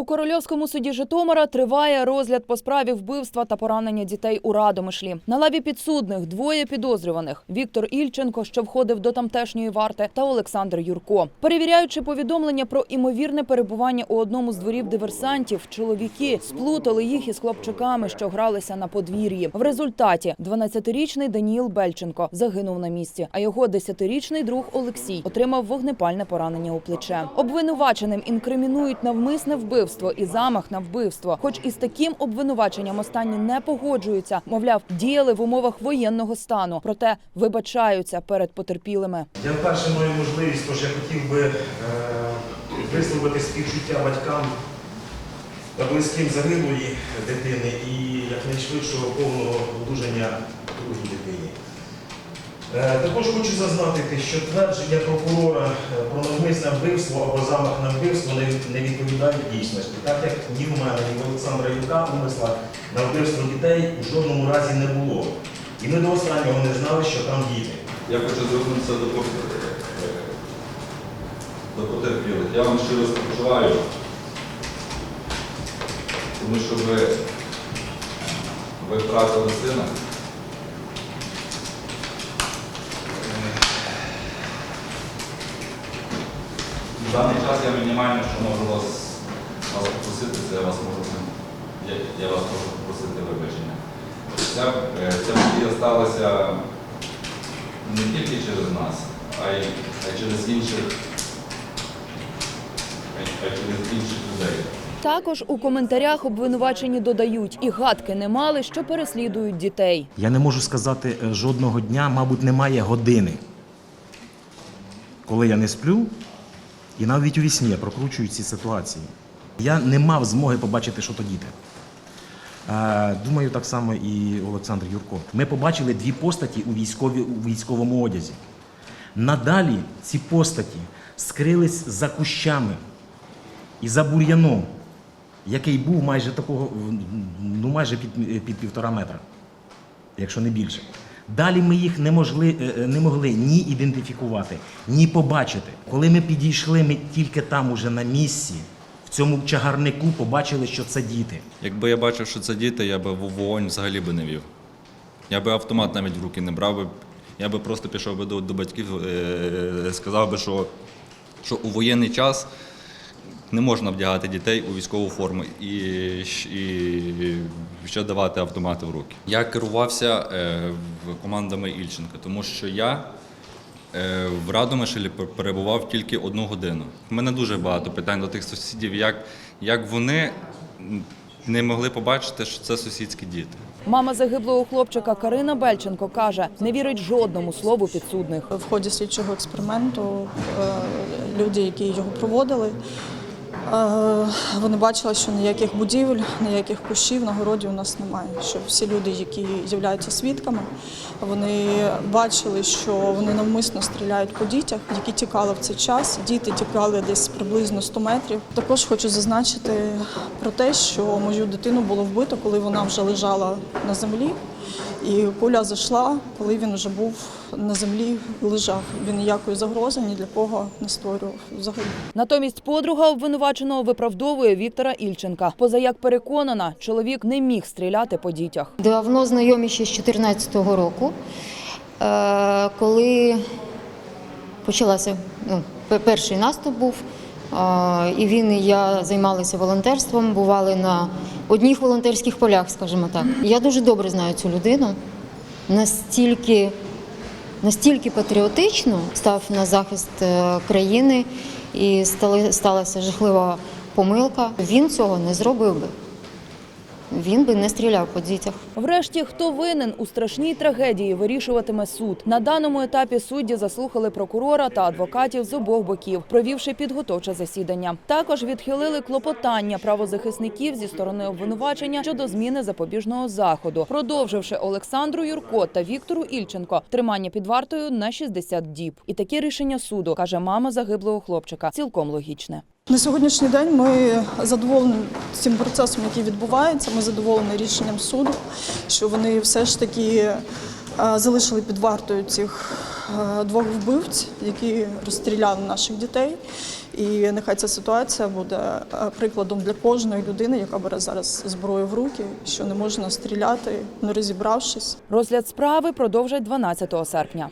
У Корольовському суді Житомира триває розгляд по справі вбивства та поранення дітей у Радомишлі. На лаві підсудних двоє підозрюваних: Віктор Ільченко, що входив до тамтешньої варти, та Олександр Юрко. Перевіряючи повідомлення про імовірне перебування у одному з дворів диверсантів, чоловіки сплутали їх із хлопчиками, що гралися на подвір'ї. В результаті 12-річний Даніїл Бельченко загинув на місці, а його 10-річний друг Олексій отримав вогнепальне поранення у плече. Обвинуваченим інкримінують навмисне вбивство і замах на вбивство. Хоч із таким обвинуваченням останні не погоджуються, мовляв, діяли в умовах воєнного стану, проте вибачаються перед потерпілими. Я вперше маю можливість, тож я хотів би е, висловити співчуття батькам та близьким загиблої дитини і якнайшвидшого повного одужання другій дитині. Е, також хочу зазначити, що твердження прокурора е, про навмисне вбивство або замах на вбивство не, відповідають дійсності, так як ні в мене, ні в Олександра Юка умисла на вбивство дітей у жодному разі не було. І ми до останнього не знали, що там діти. Я хочу звернутися до, пот- до потерпілих. Я вам щиро спочиваю, тому що ви втратили сина. В даний час я мінімально, що можу вас, вас попросити, це я вас можу я, я вас можу попросити вибачення. Ця, е, ця подія сталася не тільки через нас, а й, а й через інших, а й, через інших людей. Також у коментарях обвинувачені додають і гадки не мали, що переслідують дітей. Я не можу сказати е, жодного дня, мабуть, немає години, коли я не сплю, і навіть у вісні я прокручую ці ситуації. Я не мав змоги побачити, що то діти. Е, Думаю, так само і Олександр Юрко. Ми побачили дві постаті у, військові, у військовому одязі. Надалі ці постаті скрились за кущами і за бур'яном, який був майже такого, ну майже під, під півтора метра якщо не більше. Далі ми їх не, можли, е, е, не могли ні ідентифікувати, ні побачити. Коли ми підійшли, ми тільки там, уже на місці, в цьому чагарнику, побачили, що це діти. Якби я бачив, що це діти, я би вогонь взагалі би не вів. Я би автомат навіть в руки не брав. Я би просто пішов би до, до батьків, е, сказав би, що, що у воєнний час не можна вдягати дітей у військову форму і, і ще давати автомати в руки. Я керувався е, командами Ільченка, тому що я е, в Радомишлі пер- перебував тільки одну годину. У мене дуже багато питань до тих сусідів, як, як вони не могли побачити, що це сусідські діти. Мама загиблого хлопчика Карина Бельченко каже, не вірить жодному слову підсудних. В ході слідчого експерименту е, люди, які його проводили, вони бачили, що ніяких будівель, ніяких кущів на городі у нас немає. Що всі люди, які являються свідками, вони бачили, що вони навмисно стріляють по дітях, які тікали в цей час. Діти тікали десь приблизно 100 метрів. Також хочу зазначити про те, що мою дитину було вбито, коли вона вже лежала на землі. І куля зайшла, коли він вже був на землі, лежав. Він ніякої загрози ні для кого не створював взагалі. Натомість подруга обвинуваченого виправдовує Віктора Ільченка. Позаяк переконана, чоловік не міг стріляти по дітях. Давно знайомі ще з 2014 року, е, коли почалася ну, перший наступ був. І він і я займалися волонтерством, бували на одних волонтерських полях, скажімо так. Я дуже добре знаю цю людину. Настільки, настільки патріотично став на захист е, країни і стали, сталася жахлива помилка. Він цього не зробив би. Він би не стріляв по дітях. Врешті, хто винен у страшній трагедії, вирішуватиме суд. На даному етапі судді заслухали прокурора та адвокатів з обох боків, провівши підготовче засідання. Також відхилили клопотання правозахисників зі сторони обвинувачення щодо зміни запобіжного заходу, продовживши Олександру Юрко та Віктору Ільченко тримання під вартою на 60 діб. І таке рішення суду каже мама загиблого хлопчика. Цілком логічне. На сьогоднішній день ми задоволені цим процесом, який відбувається. Ми задоволені рішенням суду, що вони все ж таки е, залишили під вартою цих е, двох вбивць, які розстріляли наших дітей. І нехай ця ситуація буде е, прикладом для кожної людини, яка бере зараз зброю в руки, що не можна стріляти, не розібравшись. Розгляд справи продовжать 12 серпня.